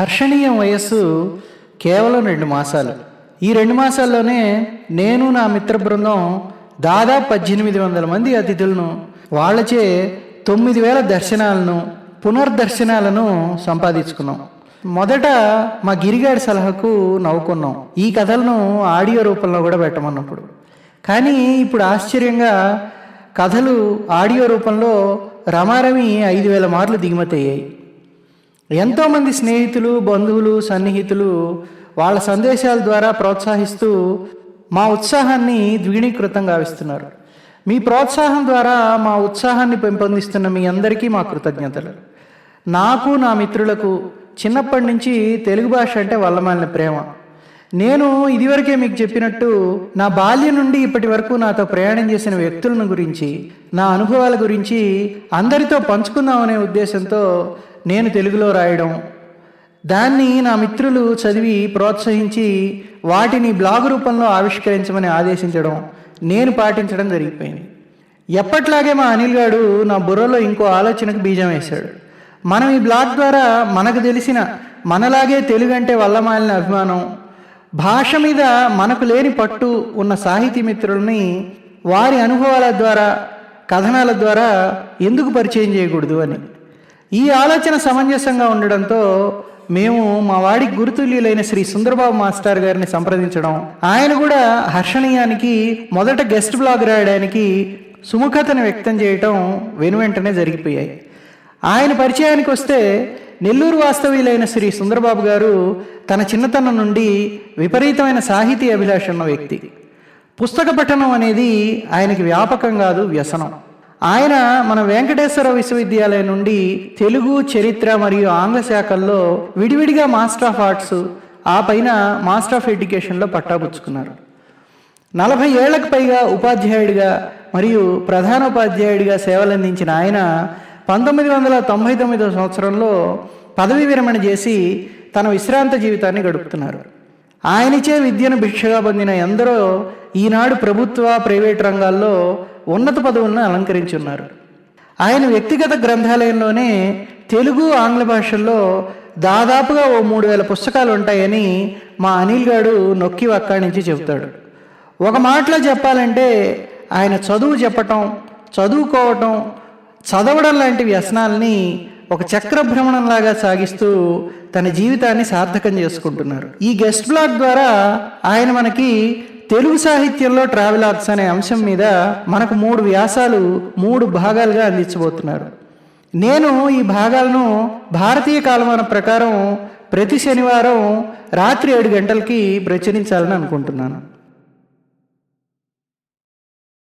హర్షణీయం వయస్సు కేవలం రెండు మాసాలు. ఈ రెండు మాసాల్లోనే నేను నా మిత్ర బృందం దాదాపు పద్దెనిమిది వందల మంది అతిథులను వాళ్ళచే తొమ్మిది వేల దర్శనాలను పునర్దర్శనాలను సంపాదించుకున్నాం. మొదట మా గిరిగాడి సలహాకు నవ్వుకున్నాం. ఈ కథలను ఆడియో రూపంలో కూడా పెట్టమన్నప్పుడు. కానీ ఇప్పుడు ఆశ్చర్యంగా కథలు ఆడియో రూపంలో రమారమి ఐదు వేల మార్లు దిగుమతి అయ్యాయి. ఎంతోమంది స్నేహితులు బంధువులు సన్నిహితులు వాళ్ళ సందేశాల ద్వారా ప్రోత్సహిస్తూ మా ఉత్సాహాన్ని ద్విగుణీకృతం గావిస్తున్నారు. మీ ప్రోత్సాహం ద్వారా మా ఉత్సాహాన్ని పెంపొందిస్తున్న మీ అందరికీ మా కృతజ్ఞతలు. నాకు నా మిత్రులకు చిన్నప్పటి నుంచి తెలుగు భాష అంటే వల్లమాలిన ప్రేమ. నేను ఇదివరకే మీకు చెప్పినట్టు నా బాల్యం నుండి ఇప్పటి వరకు నాతో ప్రయాణం చేసిన వ్యక్తులను గురించి నా అనుభవాల గురించి అందరితో పంచుకుందామనే ఉద్దేశంతో నేను తెలుగులో రాయడం. దాన్ని నా మిత్రులు చదివి ప్రోత్సహించి వాటిని బ్లాగ్ రూపంలో ఆవిష్కరించమని ఆదేశించడం నేను పాటించడం జరిగిపోయింది. ఎప్పట్లాగే మా అనిల్ గారు నా బుర్రలో ఇంకో ఆలోచనకు బీజం వేశాడు. మనం ఈ బ్లాగ్ ద్వారా మనకు తెలిసిన మనలాగే తెలుగు అంటే వల్లమాలిన అభిమానం భాష మీద మనకు లేని పట్టు ఉన్న సాహితీ మిత్రుల్ని వారి అనుభవాల ద్వారా కథనాల ద్వారా ఎందుకు పరిచయం చేయకూడదు అని. ఈ ఆలోచన సమంజసంగా ఉండడంతో మేము మా వాడికి గురుతుల్యులైన శ్రీ సుందరబాబు మాస్టర్ గారిని సంప్రదించడం ఆయన కూడా హర్షణీయానికి మొదట గెస్ట్ బ్లాగ్ రాయడానికి సుముఖతను వ్యక్తం చేయటం వెనువెంటనే జరిగిపోయాయి. ఆయన పరిచయానికి వస్తే నెల్లూరు వాస్తవ్యులైన శ్రీ సుందరబాబు గారు తన చిన్నతనం నుండి విపరీతమైన సాహితీ అభిలాష ఉన్న వ్యక్తి. పుస్తక పఠనం అనేది ఆయనకి వ్యాపకం కాదు వ్యసనం. ఆయన మన వెంకటేశ్వర విశ్వవిద్యాలయం నుండి తెలుగు చరిత్ర మరియు ఆంగ్ల శాఖల్లో విడివిడిగా మాస్టర్ ఆఫ్ ఆర్ట్స్ ఆ పైన మాస్టర్ ఆఫ్ ఎడ్యుకేషన్లో పట్టాపుచ్చుకున్నారు. నలభై ఏళ్ళకు పైగా ఉపాధ్యాయుడిగా మరియు ప్రధానోపాధ్యాయుడిగా సేవలందించిన ఆయన పంతొమ్మిది వందల తొంభై తొమ్మిదో సంవత్సరంలో పదవి విరమణ చేసి తన విశ్రాంత జీవితాన్ని గడుపుతున్నారు. ఆయనచే విద్యను భిక్షగా పొందిన ఎందరో ఈనాడు ప్రభుత్వ ప్రైవేట్ రంగాల్లో ఉన్నత పదవులను అలంకరించి ఉన్నారు. ఆయన వ్యక్తిగత గ్రంథాలయంలోనే తెలుగు ఆంగ్ల భాషల్లో దాదాపుగా ఓ మూడు వేల పుస్తకాలు ఉంటాయని మా అనిల్ గాడు నొక్కి వక్కాణించి చెబుతాడు. ఒక మాటలో చెప్పాలంటే ఆయన చదువు చెప్పటం చదువుకోవటం చదవడం లాంటి వ్యసనాలని ఒక చక్ర భ్రమణంలాగా సాగిస్తూ తన జీవితాన్ని సార్థకం చేసుకుంటున్నారు. ఈ గెస్ట్ బ్లాగ్ ద్వారా ఆయన మనకి తెలుగు సాహిత్యంలో ట్రావెల్ ఆర్ట్స్ అనే అంశం మీద మనకు మూడు వ్యాసాలు మూడు భాగాలుగా అందించబోతున్నారు. నేను ఈ భాగాలను భారతీయ కాలమాన ప్రకారం ప్రతి శనివారం రాత్రి ఏడు గంటలకి ప్రచురించాలని అనుకుంటున్నాను.